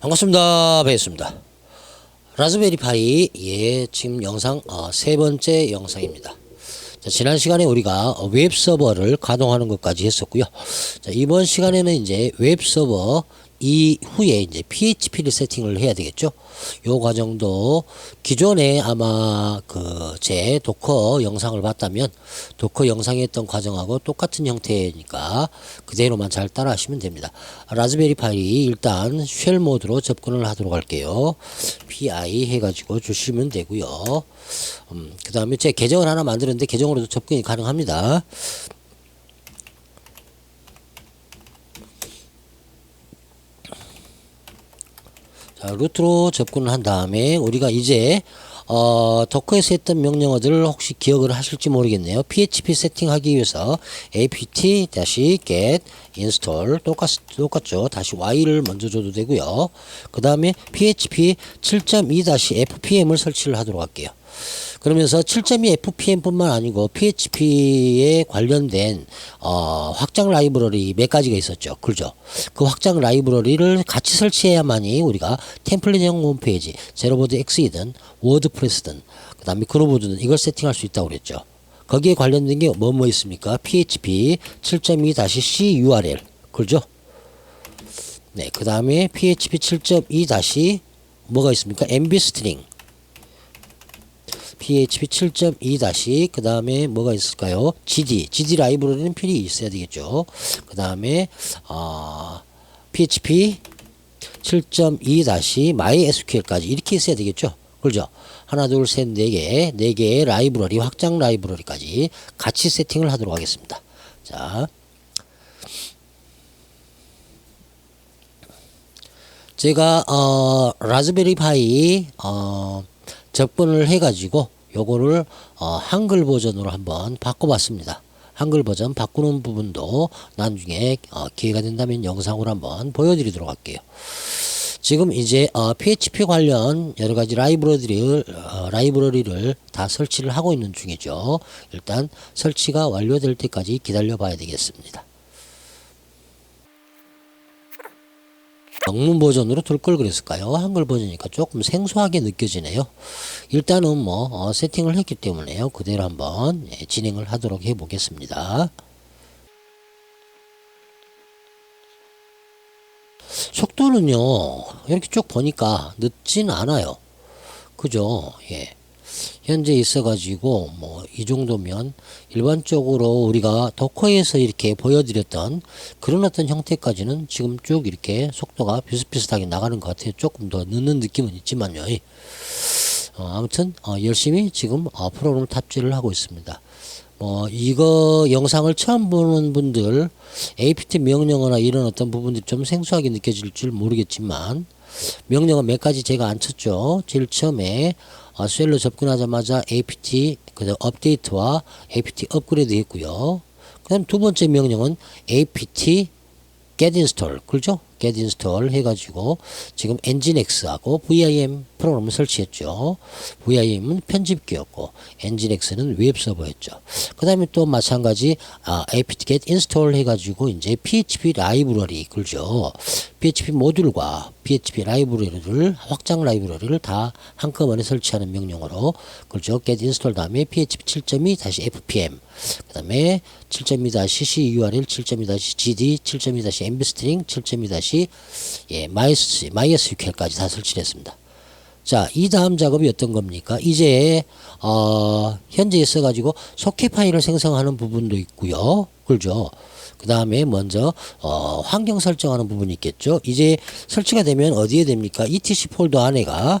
반갑습니다. 뵙겠습니다. 라즈베리 파이 예 지금 영상 어, 세 번째 영상입니다. 자, 지난 시간에 우리가 어, 웹 서버를 가동하는 것까지 했었고요. 자, 이번 시간에는 이제 웹 서버 이후에 이제 PHP를 세팅을 해야 되겠죠. 요 과정도 기존에 아마 그 제 도커 영상을 봤다면 도커 영상에 했던 과정하고 똑같은 형태니까 그대로만 잘 따라 하시면 됩니다. 라즈베리 파이 일단 쉘 모드로 접근을 하도록 할게요. pi 해가지고 주시면 되고요. 음, 그 다음에 제 계정을 하나 만드는데 계정으로도 접근이 가능합니다. 자, 루트로 접근을 한 다음에 우리가 이제 어, 도커에서 했던 명령어들을 혹시 기억을 하실지 모르겠네요. PHP 세팅하기 위해서 apt-get install 똑같, 똑같죠. 다시 y를 먼저 줘도 되고요. 그 다음에 PHP 7.2-fpm을 설치를 하도록 할게요. 그러면서 7.2 FPM뿐만 아니고 PHP에 관련된 어, 확장 라이브러리 몇 가지가 있었죠. 그죠? 그 확장 라이브러리를 같이 설치해야만이 우리가 템플릿형 홈페이지, 제로보드 X이든 워드프레스든 그다음에 그로보드든 이걸 세팅할 수 있다고 그랬죠. 거기에 관련된 게 뭐뭐 있습니까? PHP 7.2-C URL. 그죠? 네, 그 다음에 PHP 7.2- 뭐가 있습니까? MB 스트링. PHP 7.2 다시 그 다음에 뭐가 있을까요? GD GD 라이브러리는 필히 있어야 되겠죠. 그 다음에 어, PHP 7.2 다시 MySQL까지 이렇게 있어야 되겠죠. 그죠? 하나 둘 셋 네 개, 네 개의 라이브러리 확장 라이브러리까지 같이 세팅을 하도록 하겠습니다. 자. 제가 어 라즈베리 파이 어 접근을 해가지고 요거를 어, 한글 버전으로 한번 바꿔봤습니다. 한글 버전 바꾸는 부분도 나중에 어, 기회가 된다면 영상으로 한번 보여드리도록 할게요. 지금 이제 어, PHP 관련 여러 가지 라이브러리를 어, 라이브러리를 다 설치를 하고 있는 중이죠. 일단 설치가 완료될 때까지 기다려 봐야 되겠습니다. 영문 버전으로 둘 걸 그랬을까요? 한글 버전이니까 조금 생소하게 느껴지네요. 일단은 뭐 어, 세팅을 했기 때문에요. 그대로 한번 예, 진행을 하도록 해보겠습니다. 속도는요 이렇게 쭉 보니까 늦진 않아요. 그죠? 예. 현재 있어가지고 뭐 이 정도면 일반적으로 우리가 도커에서 이렇게 보여드렸던 그런 어떤 형태까지는 지금 쭉 이렇게 속도가 비슷비슷하게 나가는 것 같아요. 조금 더 늦는 느낌은 있지만요. 어, 아무튼 어, 열심히 지금 어, 프로그램 탑재를 하고 있습니다. 뭐 이거 영상을 처음 보는 분들 apt 명령어나 이런 어떤 부분들이 좀 생소하게 느껴질 줄 모르겠지만 명령어 몇 가지 제가 안 쳤죠. 제일 처음에 어, 쉘로 접근하자마자 apt 그다음 업데이트와 apt 업그레이드 했고요. 그다음 두 번째 명령은 apt get install 그렇죠? Get install 해가지고 지금 nginx하고 vim 프로그램을 설치했죠. vim은 편집기였고 nginx는 웹 서버였죠. 그 다음에 또 마찬가지 아, apt get install 해가지고 이제 php 라이브러리 그죠? php 모듈과 php 라이브러리를 확장 라이브러리를 다 한꺼번에 설치하는 명령어로 그죠? get install 다음에 php 7.2 다시 fpm 그 다음에 7.2-c url 7.2-gd 7.2-mbstring 7.2- 예, MySQL까지 다 설치를 했습니다. 자, 이 다음 작업이 어떤 겁니까? 이제 어, 현재 있어 가지고 소켓 파일을 생성하는 부분도 있고요. 그죠? 그 다음에 먼저 어, 환경 설정하는 부분이 있겠죠. 이제 설치가 되면 어디에 됩니까? etc 폴더 안에가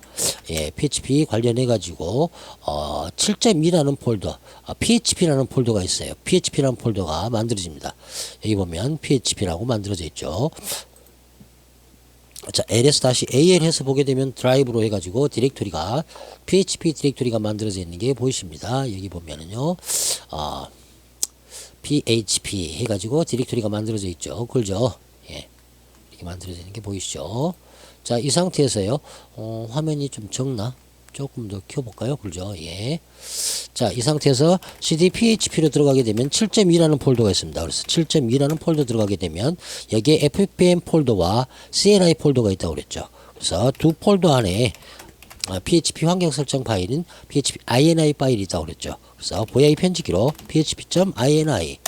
예, PHP 관련해 가지고 어, 7.2라는 폴더, 어, PHP라는 폴더가 있어요. PHP라는 폴더가 만들어집니다. 여기 보면 PHP라고 만들어져 있죠. 자, ls-al 해서 보게 되면 드라이브로 해가지고 디렉토리가 php 디렉토리가 만들어져 있는 게 보이십니다. 여기 보면은요, 어, php 해가지고 디렉토리가 만들어져 있죠. 그죠? 예. 이렇게 만들어져 있는 게 보이시죠? 자, 이 상태에서요, 어, 화면이 좀 적나? 조금 더 켜볼까요? 그죠? 예. 자, 이 상태에서 cd php로 들어가게 되면 7.2라는 폴더가 있습니다. 그래서 7.2라는 폴더 들어가게 되면 여기에 ffmpm 폴더와 cli 폴더가 있다고 그랬죠. 그래서 두 폴더 안에 어, PHP 환경 설정 파일인 PHP INI 파일이 있다고 그랬죠. 그래서 VI 편집기로 php.ini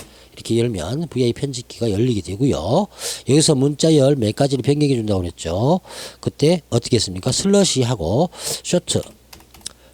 이렇게 열면 VI 편집기가 열리게 되고요. 여기서 문자열 몇 가지를 변경해 준다고 그랬죠. 그때 어떻게 했습니까? 슬러시 하고 쇼트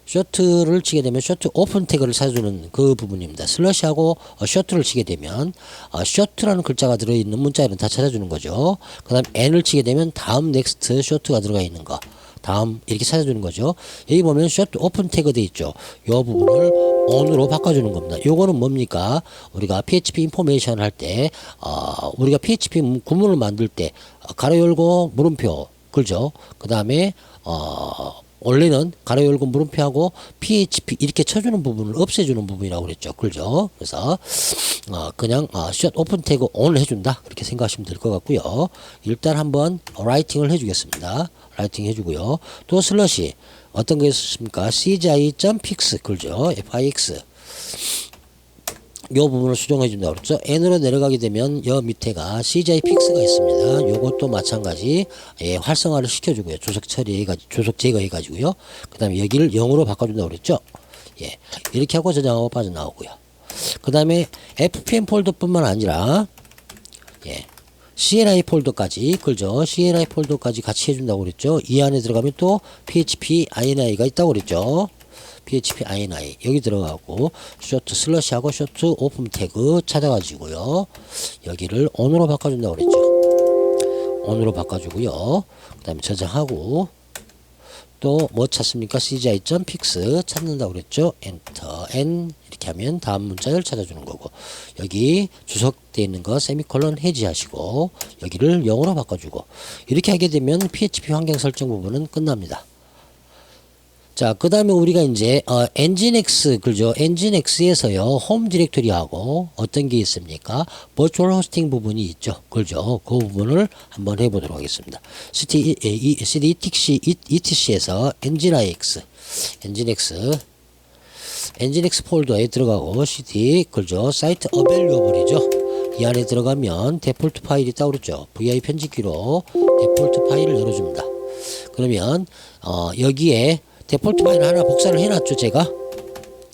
쇼트를 치게 되면 쇼트 오픈 태그를 찾아주는 그 부분입니다. 슬러시하고 어, 쇼트를 치게 되면 어, 쇼트라는 글자가 들어있는 문자열은 다 찾아주는 거죠. 그 다음 n을 치게 되면 다음 넥스트 쇼트가 들어가 있는 거 다음 이렇게 찾아주는 거죠. 여기 보면 쇼트 오픈 태그 돼 있죠. 이 부분을 on으로 바꿔주는 겁니다. 요거는 뭡니까? 우리가 PHP 인포메이션 할 때, 어, 우리가 PHP 문- 구문을 만들 때, 어, 가로 열고 물음표, 그죠? 그 다음에, 어, 원래는 가로 열고 물음표하고 PHP 이렇게 쳐주는 부분을 없애주는 부분이라고 그랬죠. 그죠? 그래서, 어, 그냥, 어, 숏 오픈 태그 ON 해준다. 그렇게 생각하시면 될 것 같고요. 일단 한번 라이팅을 해주겠습니다. 라이팅 해주고요. 또 슬러시. 어떤 게 있습니까? cgi.pix. 그죠? fix. 요 부분을 수정해 준다고 그랬죠. n으로 내려가게 되면 여 밑에가 CJ 픽스가 있습니다. 요것도 마찬가지 예, 활성화를 시켜주고요. 조석 처리해 가지고 조석 제거해 가지고요. 그다음에 여기를 0으로 바꿔준다고 그랬죠. 예, 이렇게 하고 저장하고 빠져나오고요. 그다음에 FPM 폴더뿐만 아니라 예, CLI 폴더까지 그죠? CLI 폴더까지 같이 해준다고 그랬죠. 이 안에 들어가면 또 PHP INI가 있다고 그랬죠. PHP INI 여기 들어가고 쇼트 슬러시하고 쇼트 오픈 태그 찾아가지고요. 여기를 on으로 바꿔준다고 그랬죠. on으로 바꿔주고요. 그 다음에 저장하고 또 뭐 찾습니까? cgi.pix 찾는다고 그랬죠. 엔터 n 이렇게 하면 다음 문자를 찾아주는 거고 여기 주석되어 있는 거 세미콜론 해지하시고 여기를 0으로 바꿔주고 이렇게 하게 되면 PHP 환경 설정 부분은 끝납니다. 자, 그 다음에 우리가 이제, 어, 엔진엑스, 그죠? 엔진엑스에서요, 홈 디렉토리하고 어떤 게 있습니까? 버추얼 호스팅 부분이 있죠. 그죠? 그 부분을 한번 해보도록 하겠습니다. cd, cd etc, etc에서 엔진ix, 엔진엑스, 엔진엑스 폴더에 들어가고 cd, 그죠? 사이트 어벨류어블이죠. 이 안에 들어가면 데폴트 파일이 그랬죠. vi 편집기로 데폴트 파일을 열어줍니다. 그러면, 어, 여기에 데폴트 파일 하나 복사를 해놨죠, 제가.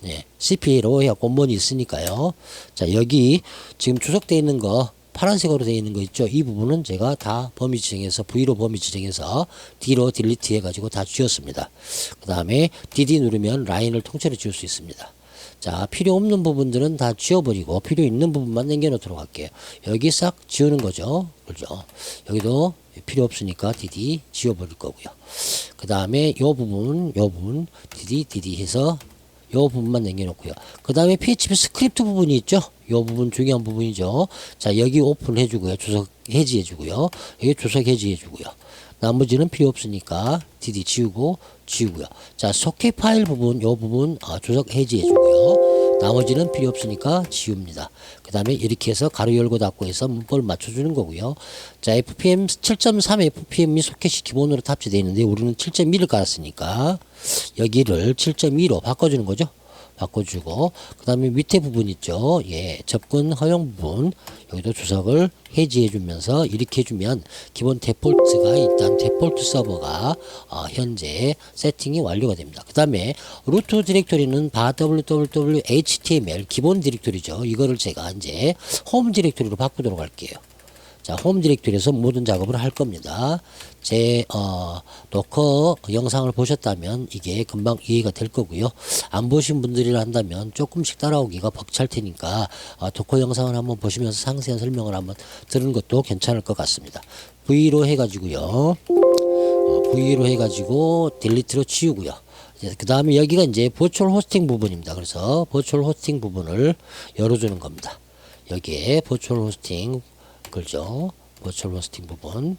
네, CP로 해갖고 원본이 있으니까요. 자, 여기 지금 주석되어 있는 거, 파란색으로 되어 있는 거 있죠? 이 부분은 제가 다 범위 지정해서, V로 범위 지정해서 D로 딜리트 해가지고 다 지웠습니다. 그 다음에 DD 누르면 라인을 통째로 지울 수 있습니다. 자, 필요 없는 부분들은 다 지워버리고 필요 있는 부분만 남겨놓도록 할게요. 여기 싹 지우는 거죠. 그죠? 여기도 필요 없으니까 DD 지워버릴 거고요. 그 다음에 요 부분, 요 부분 DD, DD 해서 요 부분만 남겨놓고요. 그 다음에 PHP 스크립트 부분이 있죠. 요 부분 중요한 부분이죠. 자, 여기 오픈 해주고요. 주석 해지해주고요. 여기 주석 해지해주고요. 나머지는 필요 없으니까 DD 지우고 지우고요. 자, 소켓 파일 부분, 요 부분 어, 주석 해지해주고요. 나머지는 필요 없으니까 지웁니다. 그 다음에 이렇게 해서 가로 열고 닫고 해서 문법을 맞춰주는 거고요. 자, FPM 7.3 FPM이 소켓이 기본으로 탑재되어 있는데 우리는 7.1을 깔았으니까 여기를 7.2로 바꿔주는 거죠. 바꿔주고 그 다음에 밑에 부분 있죠? 예 접근 허용 부분. 여기도 주석을 해지해 주면서 이렇게 해주면 기본 데폴트가 일단 데폴트 서버가 어, 현재 세팅이 완료가 됩니다. 그 다음에 루트 디렉토리는 바 www html 기본 디렉토리죠. 이거를 제가 이제 홈 디렉토리로 바꾸도록 할게요 자, 홈 디렉토리에서 모든 작업을 할 겁니다. 제, 어, 도커 영상을 보셨다면 이게 금방 이해가 될 거고요. 안 보신 분들이라 한다면 조금씩 따라오기가 벅찰 테니까, 어, 도커 영상을 한번 보시면서 상세한 설명을 한번 들은 것도 괜찮을 것 같습니다. V로 해가지고요. 어, V로 해가지고 딜리트로 지우고요. 그 다음에 여기가 이제 버추얼 호스팅 부분입니다. 그래서 버추얼 호스팅 부분을 열어주는 겁니다. 여기에 버추얼 호스팅 그죠? 버추얼 호스팅 부분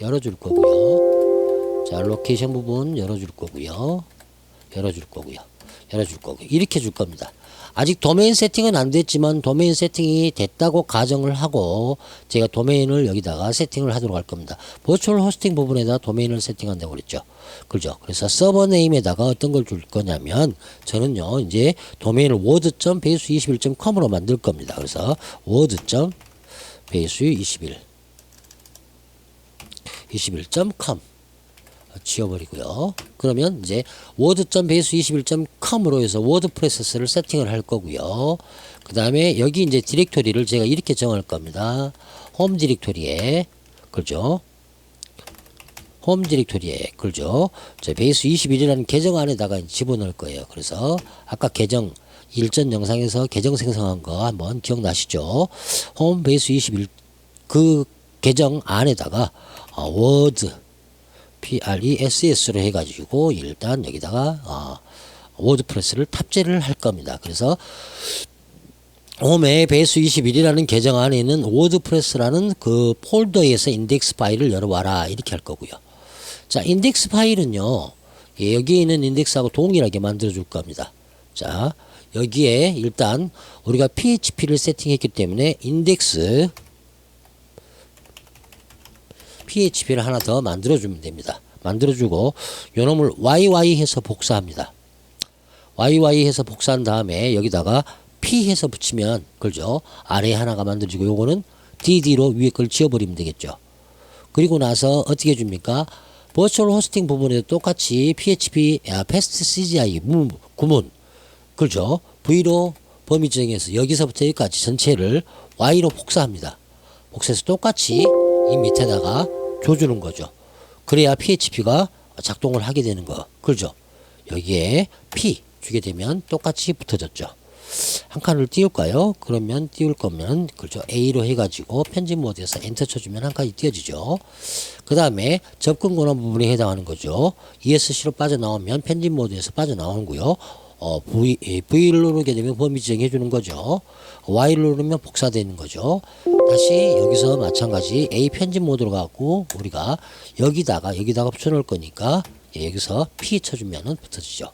열어줄 거고요. 자, 로케이션 부분 열어줄 거고요. 열어줄 거고요. 열어줄 거고요. 이렇게 줄 겁니다. 아직 도메인 세팅은 안 됐지만 도메인 세팅이 됐다고 가정을 하고 제가 도메인을 여기다가 세팅을 하도록 할 겁니다. 버추얼 호스팅 부분에다 도메인을 세팅한다고 그랬죠. 그죠? 그래서 서버 네임에다가 어떤 걸 줄 거냐면 저는요, 이제 도메인을 word.base21.com으로 만들 겁니다. 그래서 word. 베이스 21 21.com 지워버리고요. 그러면 이제 word.base21.com으로 해서 워드프레스를 세팅을 할 거고요. 그 다음에 여기 이제 디렉토리를 제가 이렇게 정할 겁니다. 홈 디렉토리에 그죠? 홈 디렉토리에 그죠? 저 베이스 21이라는 계정 안에다가 집어넣을 거예요. 그래서 아까 계정 일전 영상에서 계정 생성한 거 한번 기억나시죠? 홈 베이스 21 그 계정 안에다가 어, 워드 PRESS로 해가지고 일단 여기다가 어, 워드프레스를 탑재를 할 겁니다. 그래서 홈에 베이스 21이라는 계정 안에는 워드프레스라는 그 폴더에서 인덱스 파일을 열어와라 이렇게 할 거고요. 자 인덱스 파일은요 예, 여기에 있는 인덱스하고 동일하게 만들어 줄 겁니다. 자 여기에 일단 우리가 PHP를 세팅했기 때문에 인덱스 PHP를 하나 더 만들어주면 됩니다. 만들어주고 요놈을 YY 해서 복사합니다. YY 해서 복사한 다음에 여기다가 P 해서 붙이면 그죠? 아래 하나가 만들어지고 요거는 DD로 위에 걸 지워버리면 되겠죠. 그리고 나서 어떻게 해줍니까? 버추얼 호스팅 부분에도 똑같이 PHP 아, 패스트 CGI 문, 구문 그죠? V로 범위 정해서 여기서부터 여기까지 전체를 Y로 복사합니다. 복사해서 똑같이 이 밑에다가 줘주는 거죠. 그래야 PHP가 작동을 하게 되는 거. 그죠? 여기에 P 주게 되면 똑같이 붙어졌죠. 한 칸을 띄울까요? 그러면 띄울 거면 그죠 A로 해가지고 편집 모드에서 엔터 쳐주면 한 칸이 띄어지죠. 그 다음에 접근 권한 부분에 해당하는 거죠. ESC로 빠져나오면 편집 모드에서 빠져나오고요. 어, V, 에, V를 누르게 되면 범위 지정해 주는 거죠. Y를 누르면 복사되는 거죠. 다시 여기서 마찬가지 A 편집 모드로 가고 우리가 여기다가 여기다가 붙여놓을 거니까 예, 여기서 P 쳐주면은 붙어지죠.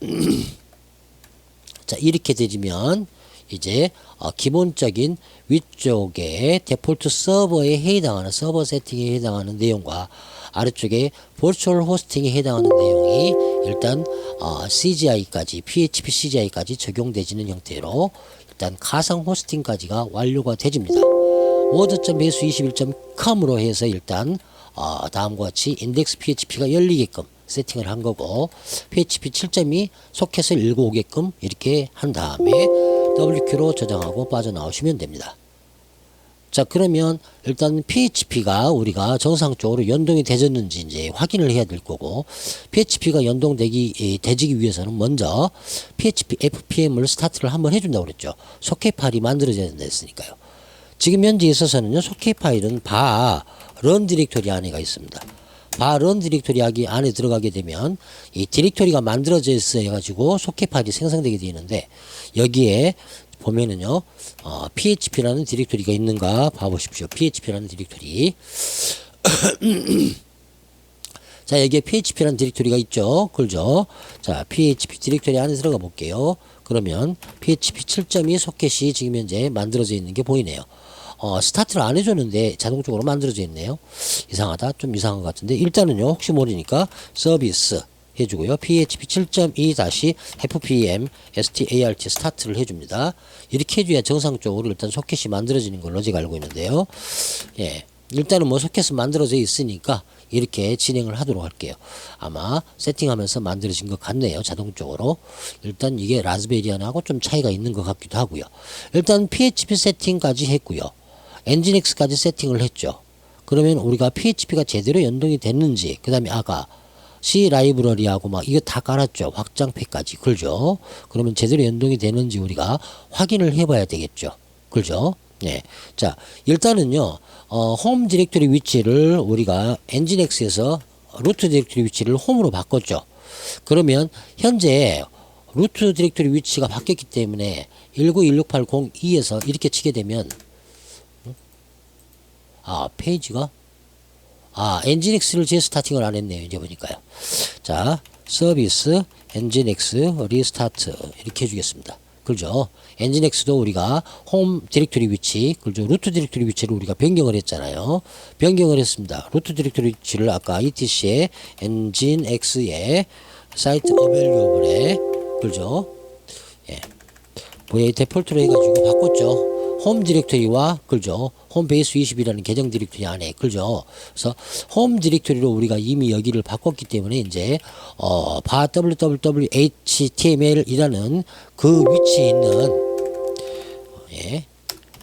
자 이렇게 되지면 이제 어, 기본적인 위쪽에 데폴트 서버에 해당하는 서버 세팅에 해당하는 내용과 아래쪽에 버추얼 호스팅에 해당하는 내용이 일단 어, CGI까지 PHP CGI까지 적용되지는 형태로 일단 가상 호스팅까지가 완료가 되집니다. word.base21.com으로 해서 일단 어, 다음과 같이 인덱스 PHP가 열리게끔 세팅을 한 거고 PHP 7.2 소켓을 읽어오게끔 이렇게 한 다음에 WQ로 저장하고 빠져나오시면 됩니다. 자 그러면 일단 PHP가 우리가 정상적으로 연동이 되졌는지 이제 확인을 해야 될 거고 PHP가 연동되기 에, 되지기 위해서는 먼저 PHP FPM을 스타트를 한번 해준다고 그랬죠. 소켓 파일이 만들어져야 된다 했으니까요. 지금 현재 있어서는요 소켓 파일은 바 런 디렉토리 안에가 있습니다. 바 런 디렉토리 안에 들어가게 되면 이 디렉토리가 만들어져 있어 가지고 소켓 파일이 생성되게 되는데 여기에 보면은요 어, PHP라는 디렉토리가 있는가 봐보십시오. PHP라는 디렉토리. 자 여기에 PHP라는 디렉토리가 있죠. 그죠? 자 PHP 디렉토리 안에 들어가 볼게요. 그러면 PHP 7.2 소켓이 지금 현재 만들어져 있는 게 보이네요. 어, 스타트를 안 해줬는데 자동적으로 만들어져 있네요. 이상하다. 좀 이상한 것 같은데 일단은요. 혹시 모르니까 서비스 해주고요. PHP 7.2 다시 FPM START 스타트를 해줍니다. 이렇게 해줘야 정상적으로 일단 소켓이 만들어지는 걸로 제가 알고 있는데요. 예. 일단은 뭐 소켓은 만들어져 있으니까 이렇게 진행을 하도록 할게요. 아마 세팅하면서 만들어진 것 같네요. 자동적으로. 일단 이게 라즈베리안하고 좀 차이가 있는 것 같기도 하고요. 일단 PHP 세팅까지 했고요. 엔진엑스까지 세팅을 했죠. 그러면 우리가 PHP가 제대로 연동이 됐는지 그 다음에 아까 C 라이브러리하고 막 이거 다 깔았죠. 확장팩까지. 그죠? 그러면 제대로 연동이 되는지 우리가 확인을 해봐야 되겠죠. 그죠? 네. 자, 일단은요, 어, 홈 디렉토리 위치를 우리가 엔진엑스에서 루트 디렉토리 위치를 홈으로 바꿨죠. 그러면 현재 루트 디렉토리 위치가 바뀌었기 때문에 1916802에서 이렇게 치게 되면 아, 페이지가 아, 엔진엑스를 제 스타팅을 안 했네요. 이제 보니까요. 자, 서비스, 엔진엑스, 리스타트. 이렇게 해주겠습니다. 그죠? 엔진엑스도 우리가 홈 디렉토리 위치, 그죠? 루트 디렉토리 위치를 우리가 변경을 했잖아요. 변경을 했습니다. 루트 디렉토리 위치를 아까 ETC의 엔진엑스의 사이트 어벨류어블에, 그죠? 예. 뭐야, 데폴트로 해가지고 바꿨죠. 홈 디렉토리와 그죠 홈 베이스 20이라는 계정 디렉토리 안에 그죠 그래서 홈 디렉토리로 우리가 이미 여기를 바꿨기 때문에 이제 어 바 www.html이라는 그 위치에 있는 예.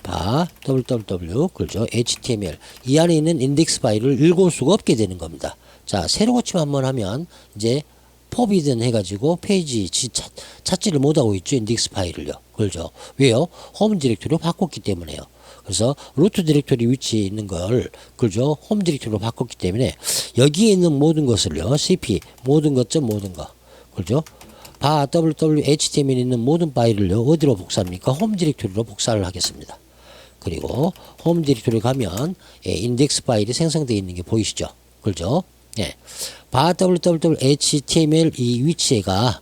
바 www 그죠 html 이 안에 있는 인덱스 파일을 읽을 수가 없게 되는 겁니다. 자 새로 고침 한번 하면 이제 포비든 해가지고 페이지 지- 찾, 찾지를 못하고 있죠 인덱스 파일을요. 그죠 왜요? 홈 디렉토리로 바꿨기 때문에요. 그래서 루트 디렉토리 위치에 있는 걸 그죠 홈 디렉토리로 바꿨기 때문에 여기에 있는 모든 것을요 cp 모든 것점 모든 거 그죠 바 www.html에 있는 모든 파일을요 어디로 복사합니까 홈 디렉토리로 복사를 하겠습니다. 그리고 홈 디렉토리 가면 예, 인덱스 파일이 생성되어 있는 게 보이시죠? 그죠? 예. 바 www.html 이 위치가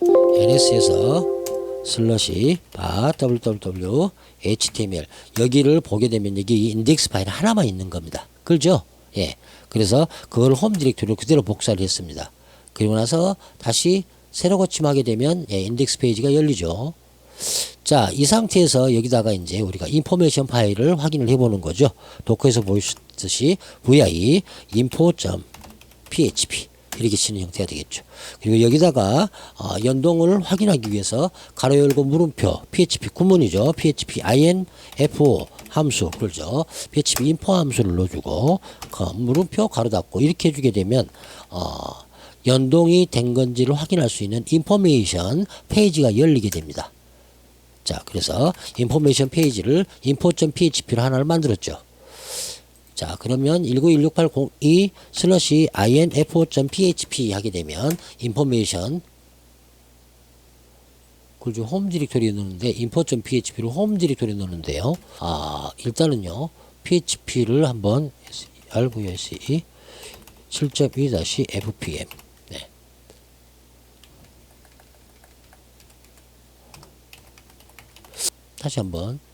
ns에서 슬러시 바 www html 여기를 보게 되면 여기 인덱스 파일 하나만 있는 겁니다. 그죠? 예. 그래서 그걸 홈 디렉토리로 그대로 복사를 했습니다. 그리고 나서 다시 새로 고침하게 되면 예, 인덱스 페이지가 열리죠. 자, 이 상태에서 여기다가 이제 우리가 인포메이션 파일을 확인을 해보는 거죠. 도커에서 보셨듯이 vi info.php 이렇게 치는 형태가 되겠죠. 그리고 여기다가 어, 연동을 확인하기 위해서 가로 열고 물음표 php 구문이죠. php info 함수 그죠. php info 함수를 넣어주고 그 물음표 가로 닫고 이렇게 해주게 되면 어, 연동이 된 건지를 확인할 수 있는 인포메이션 페이지가 열리게 됩니다. 자, 그래서 인포메이션 페이지를 info.php로 하나를 만들었죠. 자, 그러면 1916802 슬러시 info.php 하게 되면 인포메이션 그죠 홈 디렉토리에 넣는데 info.php로 홈 디렉토리에 넣는데요. 아, 일단은요. php를 한번 rvse 7.2-fpm 네. 다시 한번 어.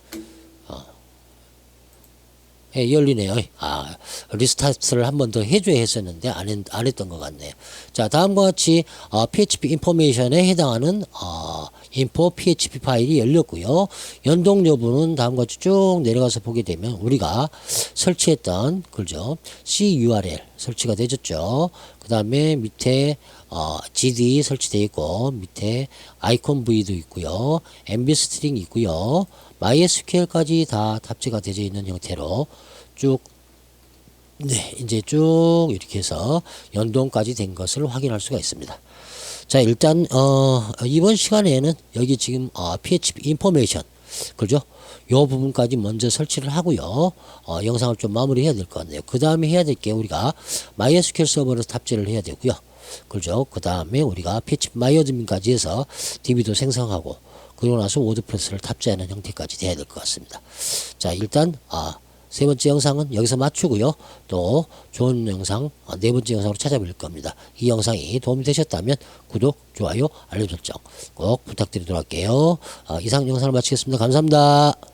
예, 열리네요. 아, 리스타트를 한 번 더 해줘야 했었는데 안, 했, 안 했던 것 같네요. 자, 다음과 같이 어, PHP 인포메이션에 해당하는 어, 인포 PHP 파일이 열렸고요. 연동 여부는 다음과 같이 쭉 내려가서 보게 되면 우리가 설치했던 그죠? CURL 설치가 되졌죠. 그 다음에 밑에 어, GD 설치되어 있고 밑에 아이콘 V도 있고요. MB 스트링 있고요. MySQL까지 다 탑재가 되어 있는 형태로 쭉 네, 이제 쭉 이렇게 해서 연동까지 된 것을 확인할 수가 있습니다. 자, 일단 어, 이번 시간에는 여기 지금 어, PHP 인포메이션 그죠? 요 부분까지 먼저 설치를 하고요. 어, 영상을 좀 마무리해야 될 것 같네요. 그 다음에 해야 될 게 우리가 MySQL 서버를 탑재를 해야 되고요. 그죠? 그 다음에 우리가 PHP 마이어드민까지 해서 DB도 생성하고 그리고 나서 워드프레스를 탑재하는 형태까지 돼야 될 것 같습니다. 자, 일단 아, 세 번째 영상은 여기서 마치고요. 또 좋은 영상 어, 네 번째 영상으로 찾아뵐 겁니다. 이 영상이 도움이 되셨다면 구독, 좋아요, 알림 설정 꼭 부탁드리도록 할게요. 어, 이상 영상을 마치겠습니다. 감사합니다.